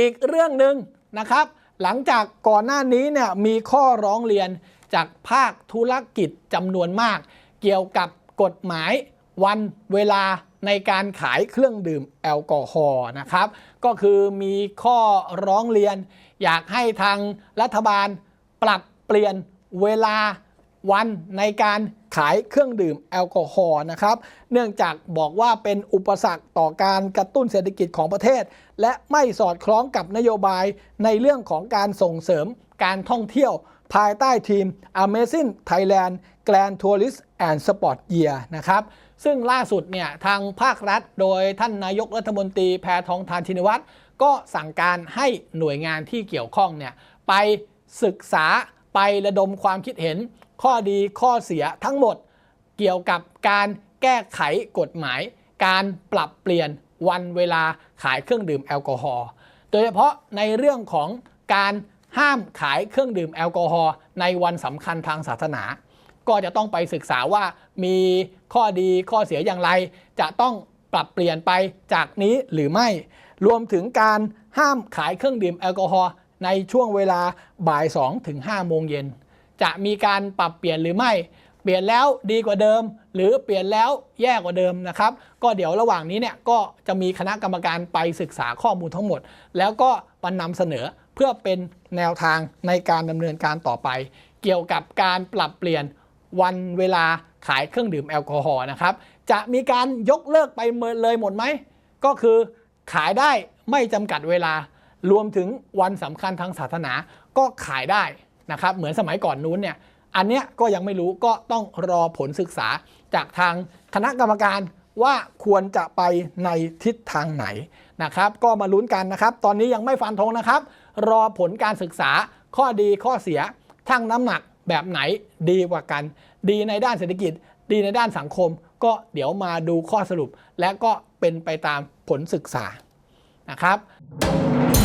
อีกเรื่องหนึ่งนะครับ หลังจากก่อนหน้านี้เนี่ยมีข้อร้องเรียนจากภาคธุรกิจจำนวนมาก เกี่ยวกับกฎหมายวันเวลาในการขายเครื่องดื่มแอลกอฮอล์นะครับ ก็คือมีข้อร้องเรียน อยากให้ทางรัฐบาลปรับเปลี่ยนเวลาวันในการ ขายเครื่องดื่มแอลกอฮอล์นะครับ เนื่องจากบอกว่าเป็นอุปสรรคต่อการกระตุ้นเศรษฐกิจของประเทศ และไม่สอดคล้องกับนโยบายในเรื่องของการส่งเสริมการท่องเที่ยว ภายใต้ทีม Amazing Thailand Grand Tourist and Sport Year นะครับซึ่งล่าสุดเนี่ยทางภาครัฐโดยท่านนายกรัฐมนตรีแพทองทานชินวัตรก็สั่งการให้หน่วยงานที่เกี่ยวข้องเนี่ยไปศึกษาไประดมความคิดเห็น ข้อดีข้อเสียทั้งหมดเกี่ยวกับการแก้ไขกฎหมาย การปรับเปลี่ยนวันเวลาขายเครื่องดื่มแอลกอฮอล์โดยเฉพาะในเรื่องของการห้ามขายเครื่องดื่มแอลกอฮอล์ในวันสำคัญทางศาสนา ก็จะต้องไปศึกษาว่ามีข้อดีข้อเสียอย่างไร จะต้องปรับเปลี่ยนไปจากนี้หรือไม่ รวมถึงการห้ามขายเครื่องดื่มแอลกอฮอล์ในช่วงเวลาบ่าย2ถึง5โมงเย็น จะมีการปรับเปลี่ยนหรือไม่ เปลี่ยนแล้วดีกว่าเดิม หรือเปลี่ยนแล้วแย่กว่าเดิมนะครับ ก็เดี๋ยวระหว่างนี้เนี่ยก็จะมีคณะกรรมการไปศึกษาข้อมูลทั้งหมด แล้วก็มานำเสนอเพื่อเป็นแนวทางในการดำเนินการต่อไป เกี่ยวกับการปรับเปลี่ยนวันเวลาขายเครื่องดื่มแอลกอฮอล์นะครับ จะมีการยกเลิกไปเลยหมดไหม ก็คือขายได้ไม่จำกัดเวลารวมถึงวันสำคัญทางศาสนาก็ขายได้ นะครับเหมือนสมัยก่อนนู้นเนี่ยอันเนี้ยก็ยังไม่รู้ก็ต้องรอผลศึกษาจากทางคณะกรรมการว่าควรจะไปในทิศทางไหนนะครับก็มาลุ้นกันนะครับ ตอนนี้ยังไม่ฟันธงนะครับ รอผลการศึกษาข้อดีข้อเสียทั้งน้ำหนักแบบไหนดีกว่ากัน ดีในด้านเศรษฐกิจ ดีในด้านสังคม ก็เดี๋ยวมาดูข้อสรุป และก็เป็นไปตามผลศึกษานะครับ